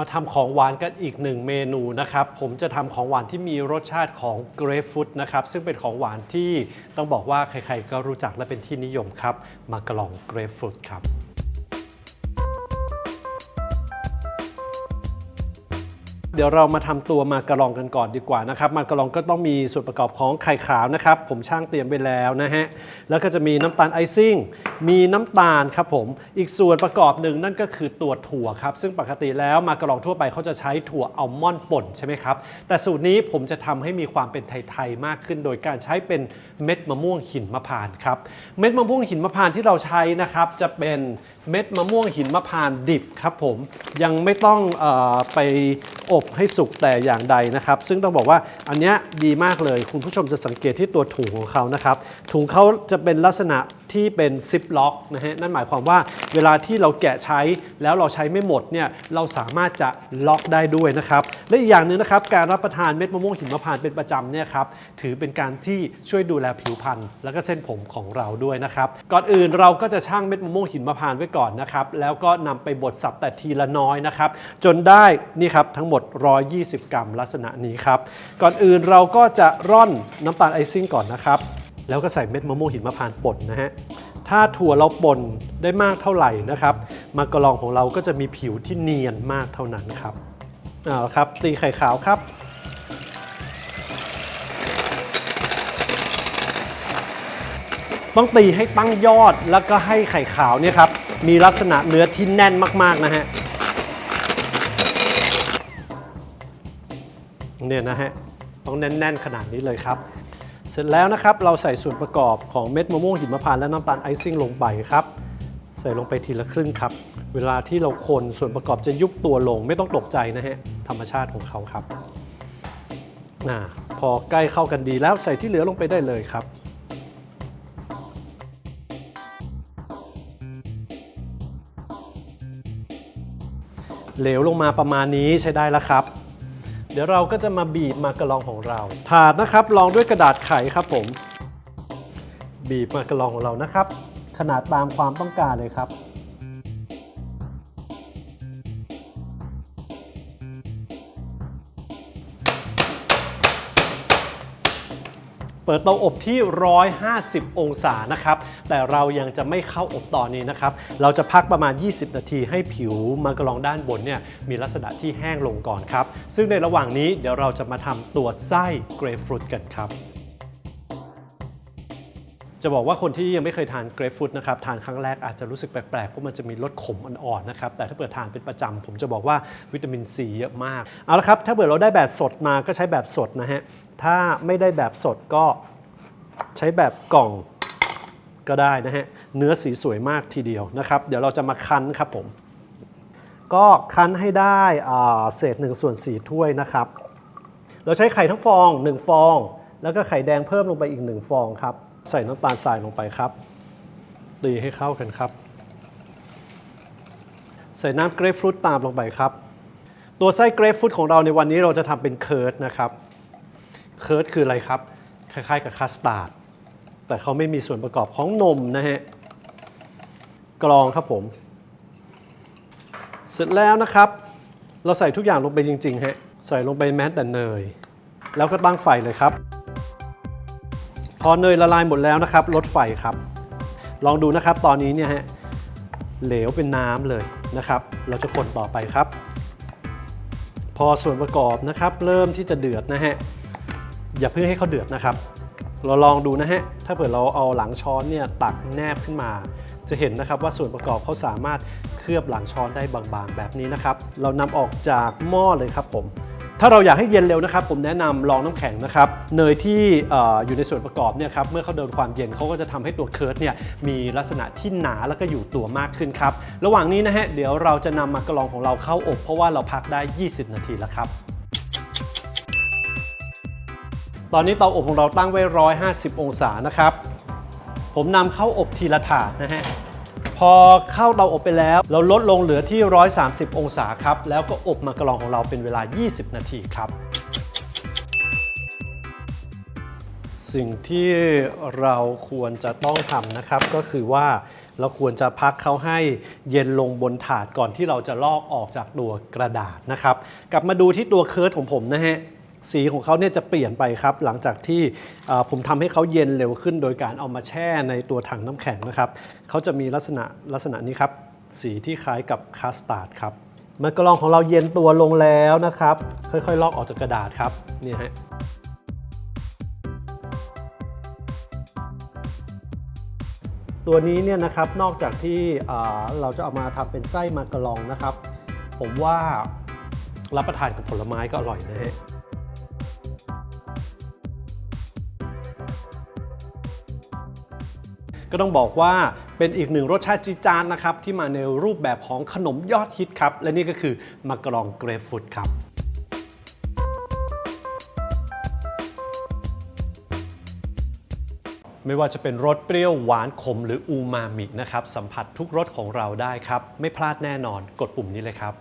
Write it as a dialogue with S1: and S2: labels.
S1: มาทำของหวานกันอีกหนึ่งเมนูนะครับ ผมจะทำของหวานที่มีรสชาติของเกรฟฟรุตนะครับ ซึ่งเป็นของหวานที่ต้องบอกว่าใครๆก็รู้จักและเป็นที่นิยมครับ มากระลองเกรฟฟรุตครับ เดี๋ยวเรามาทำตัวมากระลองกันก่อนดีกว่านะครับมากระลองก็ต้องมีส่วนประกอบของไข่ขาวนะครับ ผมช่างเตรียมไปแล้วนะฮะแล้วก็จะมีน้ำตาลไอซิ่งมีน้ำตาลครับผมอีกส่วนประกอบหนึ่งนั่นก็คือตัวถั่วครับ ซึ่งปกติแล้วมากระลองทั่วไปเขาจะใช้ถั่วอัลมอนด์ป่นใช่ไหมครับแต่สูตรนี้ผมจะทำให้มีความเป็นไทยๆมากขึ้น โดยการใช้เป็นเม็ดมะม่วงหินมะพร้าวครับเม็ดมะม่วงหินมะพร้าวที่เราใช้นะครับจะเป็นเม็ดมะม่วงหินมะพร้าวดิบครับผมยังไม่ต้องออไป อบให้สุกแต่อย่างใดนะครับ ซึ่งต้องบอกว่าอันนี้ดีมากเลย คุณผู้ชมจะสังเกตที่ตัวถุงของเขานะครับ ถุงเขาจะเป็นลักษณะ ที่เป็นซิปล็อกนะฮะนั่นหมายความว่าเวลาที่เราแกะใช้แล้วเราใช้ไม่หมดเนี่ยเราสามารถจะล็อกได้ด้วยนะครับและอีกอย่างหนึ่งนะครับการรับประทานเม็ดมะม่วงหิมพานต์เป็นประจำเนี่ยครับถือเป็นการที่ช่วยดูแลผิวพรรณแล้วก็เส้นผมของเราด้วยนะครับก่อนอื่นเราก็จะชั่งเม็ดมะม่วงหิมพานต์ไว้ก่อนนะครับแล้วก็นำไปบดสับแต่ทีละน้อยนะครับจนได้นี่ครับทั้งหมด 120 กรัมลักษณะนี้ครับก่อนอื่นเราก็จะร่อนน้ำตาลไอซิ่งก่อนนะครับ แล้วก็ใส่เม็ดมะม่วงหิมพานต์ป่นนะฮะถ้าถั่วเราป่นได้มากเท่าไหร่นะครับมากรองของเราก็จะมีผิวที่เนียนมากเท่านั้นครับเอาละครับตีไข่ขาวครับต้องตีให้ตั้งยอดแล้วก็ให้ไข่ขาวเนี่ยครับมีลักษณะเนื้อที่แน่นมาก ๆ นะฮะเนี่ยนะฮะต้องแน่น ๆ ขนาดนี้เลยครับ เสร็จแล้วนะครับเราใส่ส่วนประกอบของเม็ดมะม่วงหิมพานต์และน้ำตาลไอซิ่งลงไปครับ ใส่ลงไปทีละครึ่งครับ เวลาที่เราคนส่วนประกอบจะยุบตัวลงไม่ต้องตกใจนะฮะธรรมชาติของเขาครับอ่าพอใกล้เข้ากันดีแล้วใส่ที่เหลือลงไปได้เลยครับเหลวลงมาประมาณนี้ใช้ได้แล้วครับ เดี๋ยวเราก็จะมาบีบมากระลองของเรา ถาดนะครับรองด้วยกระดาษไขครับผม บีบมากระลองของเรานะครับ ขนาดตามความต้องการเลยครับ ปิดเตาอบที่ 150 องศานะครับ แต่เรายังจะไม่เข้าอบตอนนี้นะครับ เราจะพักประมาณ 20 นาทีให้ผิวมังกรองด้านบนเนี่ยมีลักษณะที่แห้งลงก่อนครับ ซึ่งในระหว่างนี้เดี๋ยวเราจะมาทำตัวไส้เกรฟฟรุตกันครับ จะบอกว่าคนที่ยังไม่เคยทานเกรฟฟรุตนะครับทานครั้งแรกอาจจะรู้สึกแปลกๆเพราะมันจะมีรสขมอ่อนๆนะครับแต่ถ้าเปิดทานเป็นประจำผมจะบอกว่าวิตามินซีเยอะมากเอาละครับถ้าเกิดเราได้แบบสดมาก็ใช้แบบสดนะฮะถ้าไม่ได้แบบสดก็ใช้แบบกล่องก็ได้นะฮะเนื้อสีสวยมากทีเดียวนะครับเดี๋ยวเราจะมาคั้นครับผม ก็คั้นให้ได้เศษ1ส่วน4ถ้วยนะครับ เราใช้ไข่ทั้งฟอง 1 ฟอง แล้วก็ไข่แดงเพิ่มลงไปอีก1ฟองครับ ใส่น้ำตาลทรายลงไปครับตีให้เข้ากันครับ ใส่น้ำเกรฟฟรุตตามลงไปครับ ตัวไส้เกรฟฟรุตของเราในวันนี้เราจะทำเป็นเคิร์ดนะครับเคิร์ดคืออะไรครับ คล้ายๆกับคัสตาร์ดแต่เขาไม่มีส่วนประกอบของนมนะฮะกรองครับผม เสร็จแล้วนะครับ เราใส่ทุกอย่างลงไปจริงๆฮะใส่ลงไปแม้แต่เนย แล้วก็ตั้งไฟเลยครับ พอเนยละลายหมดแล้วนะครับลดไฟครับ ลองดูนะครับตอนนี้เนี่ยฮะเหลวเป็นน้ำเลยนะครับ เราจะคนต่อไปครับ พอส่วนประกอบนะครับ เริ่มที่จะเดือดนะฮะอย่าเพิ่งให้เขาเดือดนะครับ เราลองดูนะฮะ ถ้าเผื่อเราเอาหลังช้อนเนี่ยตักแนบขึ้นมา จะเห็นนะครับว่าส่วนประกอบเขาสามารถเคลือบหลังช้อนได้บางๆ แบบนี้นะครับ เรานำออกจากหม้อเลยครับผม ถ้าเราอยากให้เย็นเร็วนะครับ ผมแนะนำลองน้ำแข็งนะครับ เนยที่ออยู่ในส่วนประกอบเนี่ยครับ เมื่อเขาโดนความเย็นเขาก็จะทำให้ตัวเคิร์ดเนี่ยมีลักษณะที่หนาแล้วก็อยู่ตัวมากขึ้นครับ ระหว่างนี้นะฮะ เดี๋ยวเราจะนำมากระลองของเราเข้าอบ เพราะว่าเราพักได้ 20 นาทีแล้วครับ ตอนนี้เตาอบของเราตั้งไว้ 150 องศานะครับ ผมนำเข้าอบทีละถาดนะฮะ พอเข้าเตาอบไปแล้ว เราลดลงเหลือที่ 130 องศาครับ แล้วก็อบมากระลองของเราเป็นเวลา 20 นาทีครับ สิ่งที่เราควรจะต้องทำนะครับ ก็คือว่าเราควรจะพักเขาให้เย็นลงบนถาดก่อนที่เราจะลอกออกจากตัวกระดาษนะครับ กลับมาดูที่ตัวเคิร์ดของผมนะฮะ สีของเขาเนี่ยจะเปลี่ยนไปครับ หลังจากที่ผมทำให้เขาเย็นเร็วขึ้น โดยการเอามาแช่ในตัวถังน้ำแข็งนะครับเขาจะมีลักษณะลักษณะนี้ครับ สีที่คล้ายกับคัสตาร์ดครับมากระลองของเราเย็นตัวลงแล้วนะครับ ค่อยๆ ลอกออกจากกระดาษครับนี่ฮะตัวนี้เนี่ยนะครับนอกจากที่เราจะเอามาทำเป็นไส้มากระลองนะครับ ผมว่ารับประทานกับผลไม้ก็อร่อยนะฮะ ก็ต้องบอกว่าเป็นอีกหนึ่งรสชาติจีจานนะครับ ที่มาในรูปแบบของขนมยอดฮิตครับ และนี่ก็คือมากรองเกรฟฟูดครับไม่ว่าจะเป็นรสเปรี้ยวหวานขมหรืออูมามินะครับ สัมผัสทุกรสของเราได้ครับ ไม่พลาดแน่นอนกดปุ่มนี้เลยครับ